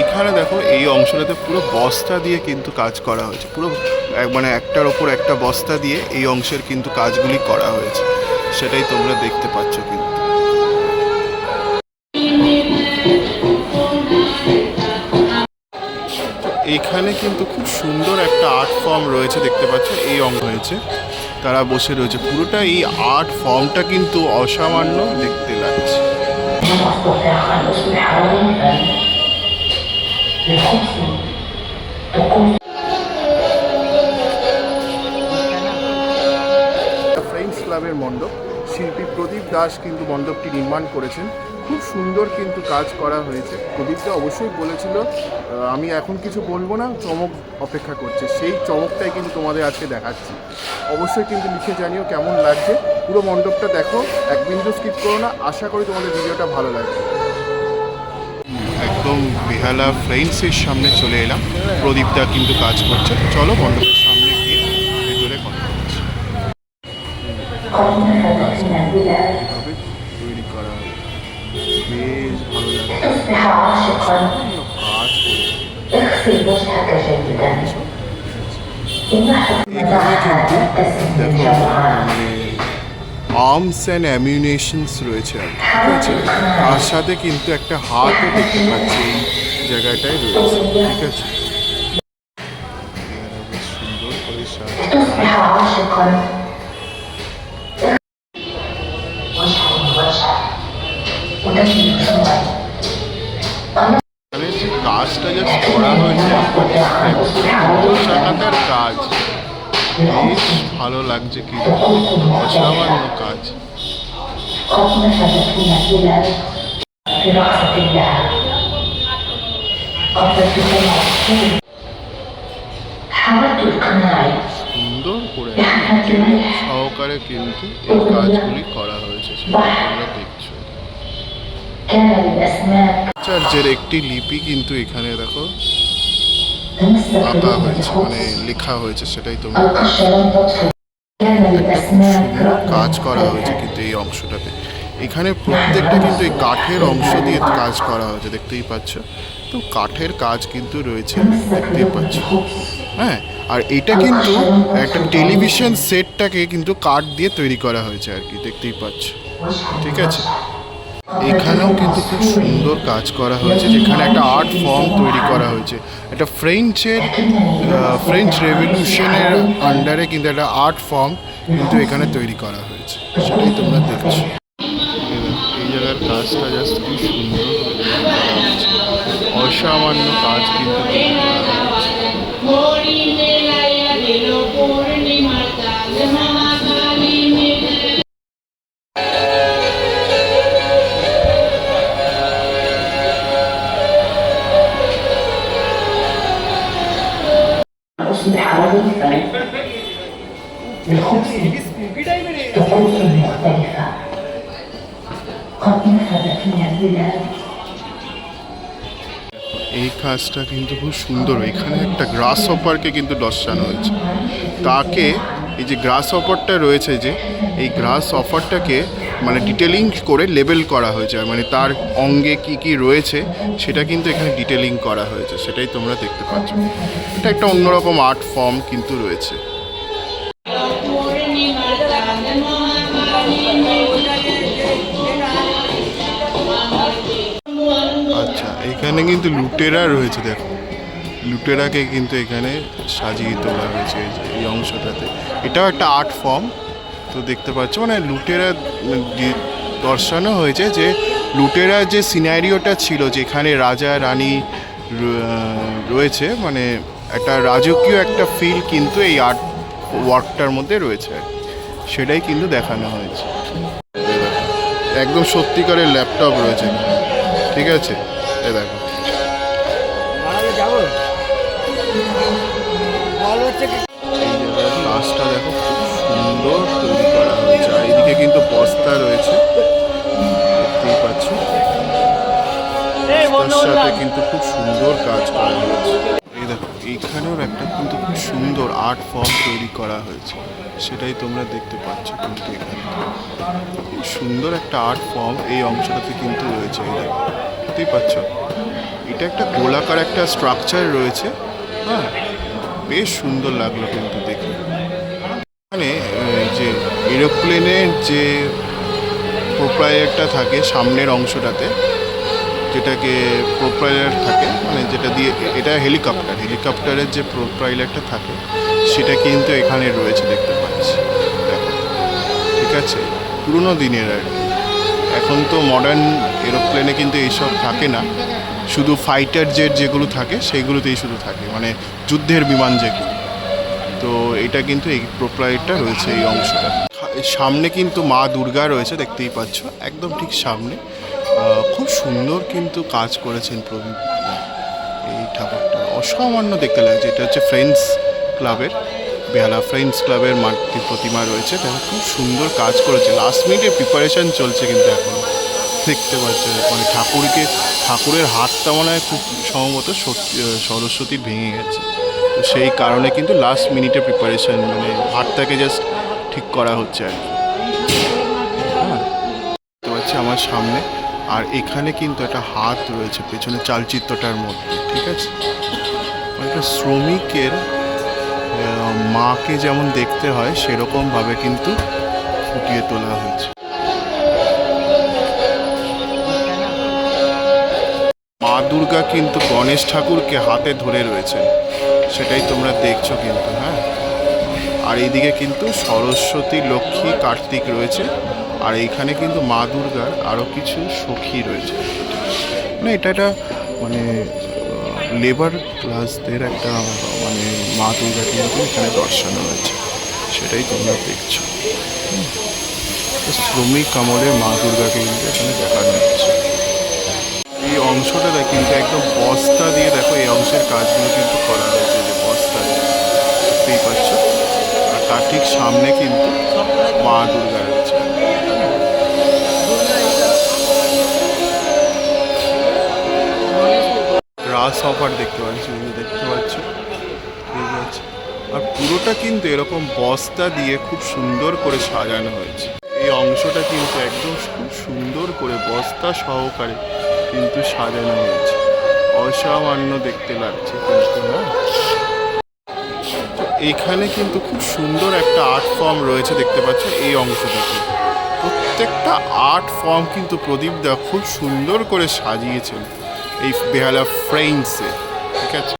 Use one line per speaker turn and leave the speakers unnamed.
এইখানে দেখো, এই অংশটাতে পুরো বস্তা দিয়ে কিন্তু কাজ করা হয়েছে। পুরো মানে একটার ওপর একটা বস্তা দিয়ে এই অংশের কিন্তু কাজগুলি করা হয়েছে। সেটাই তোমরা দেখতে পাচ্ছ কিন্তু। এইখানে কিন্তু খুব সুন্দর একটা আর্ট ফর্ম রয়েছে, দেখতে পাচ্ছ, এই অঙ্গ হয়েছে তারা বসে রয়েছে। পুরোটা এই আর্ট ফর্মটা কিন্তু অসামান্য দেখতে লাগছে। ফ্রেন্ডস ক্লাবের মণ্ডপ, শিল্পী প্রদীপ দাস কিন্তু মণ্ডপটি নির্মাণ করেছেন। খুব সুন্দর কিন্তু কাজ করা হয়েছে। প্রদীপটা অবশ্যই বলেছিল আমি এখন কিছু বলব না, চমক অপেক্ষা করছে। সেই চমকটাই কিন্তু তোমাদের আজকে দেখাচ্ছি। অবশ্যই কিন্তু লিখে জানিও কেমন লাগছে। পুরো মণ্ডপটা দেখো, এক বিন্দু স্কিপ করো না। আশা করি তোমাদের ভিডিওটা ভালো লাগবে। এবং বেহালা ফ্রেন্ডসের সামনে চলে এলাম। প্রদীপটা কিন্তু কাজ করছে। চলো বন্ধ সামনে গিয়ে কথা তৈরি করা বেশ ভালো কাজ আর্মস অ্যান্ড অ্যামিউনেশনস রয়েছে। ঠিক আছে? তার সাথে কিন্তু একটা হাতও দেখতে পাচ্ছি, এই জায়গাটায় রয়েছে। ঠিক আছে? কাজটা জাস্ট করা হয়েছে কাজ বেশ ভালো লাগছে কি? অসামান্য কাজ। সুন্দর করে সহকারে কিন্তু এই কাজগুলি করা হয়েছে, সেটা তোমরা দেখছ।
আচ্ছা,
চার্চের একটি লিপি কিন্তু এখানে দেখো। আঁকা হয়েছে মানে লেখা হয়েছে, সেটাই তোমরা কাজ করা হয়েছে কিন্তু এই অংশটাতে। এখানে প্রত্যেকটা কিন্তু এই কাঠের অংশ দিয়ে কাজ করা হয়েছে, দেখতেই পাচ্ছ। তো কাঠের কাজ কিন্তু রয়েছে, দেখতেই পাচ্ছ। হ্যাঁ আর এটা কিন্তু একটা টেলিভিশন সেটটাকে কিন্তু কাঠ দিয়ে তৈরি করা হয়েছে আর কি, দেখতেই পাচ্ছ। ঠিক আছে? এখানেও কিন্তু খুব সুন্দর কাজ করা হয়েছে যেখানে একটা আর্ট ফর্ম তৈরি করা হয়েছে। একটা ফ্রেঞ্চের ফ্রেঞ্চ রেভলিউশনের আন্ডারে কিন্তু একটা আর্ট ফর্ম কিন্তু এখানে তৈরি করা হয়েছে। সেটাই তোমরা দেখছ। এই জায়গার কাজটা জাস্ট খুব সুন্দর অসামান্য কাজ কিন্তু
Şimdi aradım sana.
এই কাজটা কিন্তু খুব সুন্দর। এখানে একটা গ্রাস হপারকে কিন্তু দর্শানো হয়েছে। তাকে এই যে গ্রাস অফারটা রয়েছে যে, এই গ্রাস অফারটাকে মানে ডিটেলিং করে লেবেল করা হয়েছে। মানে তার অঙ্গে কি কি রয়েছে, সেটা কিন্তু এখানে ডিটেলিং করা হয়েছে। সেটাই তোমরা দেখতে পাচ্ছ। এটা একটা অন্যরকম আর্ট ফর্ম কিন্তু রয়েছে। আচ্ছা এখানে কিন্তু লুটেরা রয়েছে, দেখো। লুটেরাকে কিন্তু এখানে সাজিয়ে তোলা হয়েছে এই অংশটাতে। এটাও একটা আর্ট ফর্ম। তো দেখতে পাচ্ছ মানে লুটেরা দর্শানো হয়েছে যে লুটেরা যে সিনারিওটা ছিল, যেখানে রাজা, রানী রয়েছে মানে একটা রাজকীয় একটা ফিল কিন্তু এই আর্ট ওয়ার্কটার মধ্যে রয়েছে। সেটাই কিন্তু দেখানো হয়েছে। একদম সত্যিকারের ল্যাপটপ রয়েছে। ঠিক আছে? এ দেখো। কাজটা দেখো খুব সুন্দর তৈরি করা হয়েছে। আর এদিকে কিন্তু বস্তা রয়েছে দেখতেই পাচ্ছ। সাথে কিন্তু খুব সুন্দর কাজ করা হয়েছে। এই দেখো এইখানেও একটা কিন্তু খুব সুন্দর আর্ট ফর্ম তৈরি করা হয়েছে। সেটাই তোমরা দেখতে পাচ্ছ কিন্তু এখানে। খুব সুন্দর একটা আর্ট ফর্ম এই অংশটাতে কিন্তু রয়েছে এই দেখো দেখতেই পাচ্ছ? এটা একটা গোলাকার একটা স্ট্রাকচার রয়েছে হ্যাঁ? বেশ সুন্দর লাগল কিন্তু দেখে এখানে যে এরোপ্লেনের যে প্রোপ্রাইয়ারটা থাকে সামনের অংশটাতে, যেটাকে প্রোপ্রাইলার থাকে মানে যেটা দিয়ে, এটা হেলিকপ্টার, হেলিকপ্টারের যে প্রোপ্রাইলারটা থাকে, সেটা কিন্তু এখানে রয়েছে দেখতে পাচ্ছি। ঠিক আছে? পুরনো দিনের আর এখন তো মডার্ন এরোপ্লেনে কিন্তু এইসব থাকে না। শুধু ফাইটার জেট যেগুলো থাকে, সেইগুলোতেই শুধু থাকে। মানে যুদ্ধের বিমান যেগুলো। তো এটা কিন্তু এই প্রোপ্রাইটটা রয়েছে এই অংশটা। সামনে কিন্তু মা দুর্গা রয়েছে, দেখতেই পাচ্ছ। একদম ঠিক সামনে। খুব সুন্দর কিন্তু কাজ করেছেন প্রদীপ এই ঠাকুরটা অসামান্য দেখতে লাগছে। এটা হচ্ছে ফ্রেন্ডস ক্লাবের বেহালা ফ্রেন্ডস ক্লাবের মাটির প্রতিমা রয়েছে। দেখো, খুব সুন্দর কাজ করেছে। লাস্ট মিনিটে প্রিপারেশন চলছে কিন্তু এখন। দেখতে পাচ্ছ মানে ঠাকুরকে, ঠাকুরের হাতটা মনে হয় খুব সম্ভবত সরস্বতীর ভেঙে গেছে। তো সেই কারণে কিন্তু লাস্ট মিনিটে প্রিপারেশন মানে হাতটাকে জাস্ট ঠিক করা হচ্ছে আর কি। হ্যাঁ আমার সামনে। আর এখানে কিন্তু একটা হাত রয়েছে, পেছনে চালচিত্রটার মধ্যে, ঠিক আছে? একটা শ্রমিকের মাকে যেমন দেখতে হয়, সেরকমভাবে কিন্তু ফুটিয়ে তোলা হয়েছে। মা দুর্গা কিন্তু গণেশ ঠাকুরকে হাতে ধরে রয়েছে সেটাই তোমরা দেখছ কিন্তু হ্যাঁ? আর এইদিকে কিন্তু সরস্বতী, লক্ষ্মী, কার্তিক রয়েছে। আর এইখানে কিন্তু মা দুর্গার আরও কিছু সখী রয়েছে। মানে এটা একটা মানে লেবার ক্লাসদের একটা মানে মা দুর্গা কিন্তু এখানে দর্শানো হয়েছে। সেটাই তোমরা দেখছ। শ্রমিক আমলের মা দুর্গাকে কিন্তু এখানে দেখানো হচ্ছে এই অংশটা দেখ কিন্তু একদম বস্তা দিয়ে দেখো এই অংশের কাজগুলো কিন্তু করা হয়েছে যে বস্তা দিয়ে। দেখতেই পাচ্ছ? আর তার ঠিক সামনে কিন্তু মা দুর্গা রয়েছে। রাস অফার দেখতে পাচ্ছি দেখতে পাচ্ছ। আর পুরোটা কিন্তু এরকম বস্তা দিয়ে খুব সুন্দর করে সাজানো হয়েছে। এই অংশটা কিন্তু একদম খুব সুন্দর করে বস্তা সহকারে কিন্তু সাজানো হয়েছে। অসামান্য দেখতে লাগছে কিন্তু হ্যাঁ এখানে কিন্তু খুব সুন্দর একটা আর্ট ফর্ম রয়েছে, দেখতে পাচ্ছ এই অংশটাতে। প্রত্যেকটা আর্ট ফর্ম কিন্তু প্রদীপ দা খুব সুন্দর করে সাজিয়েছেন এই বেহালা ফ্রেন্ডসে ঠিক আছে?